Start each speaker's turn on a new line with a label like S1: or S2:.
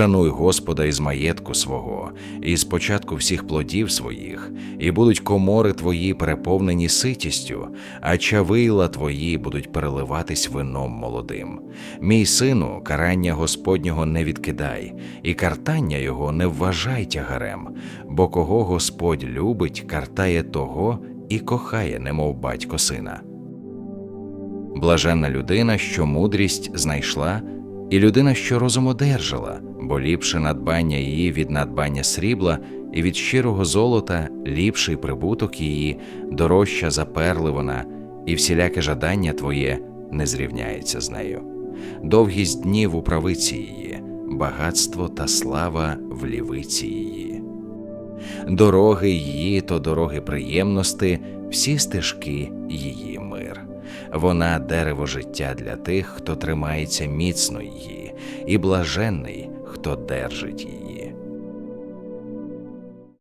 S1: Шануй Господа із маєтку свого, і з початку всіх плодів своїх, і будуть комори твої переповнені ситістю, а чавила твої будуть переливатись вином молодим. Мій сину, карання Господнього не відкидай, і картання його не вважай тягарем, бо кого Господь любить, картає того і кохає, немов батько сина. Блаженна людина, що мудрість знайшла, і людина, що розум одержала, бо ліпше надбання її від надбання срібла, і від щирого золота ліпший прибуток її, дорожча за перли вона, і всіляке жадання твоє не зрівняється з нею. Довгість днів у правиці її, багатство та слава в лівиці її. Дороги її то дороги приємності, всі стежки її. Вона дерево життя для тих, хто тримається міцно її, і блаженний, хто держить її.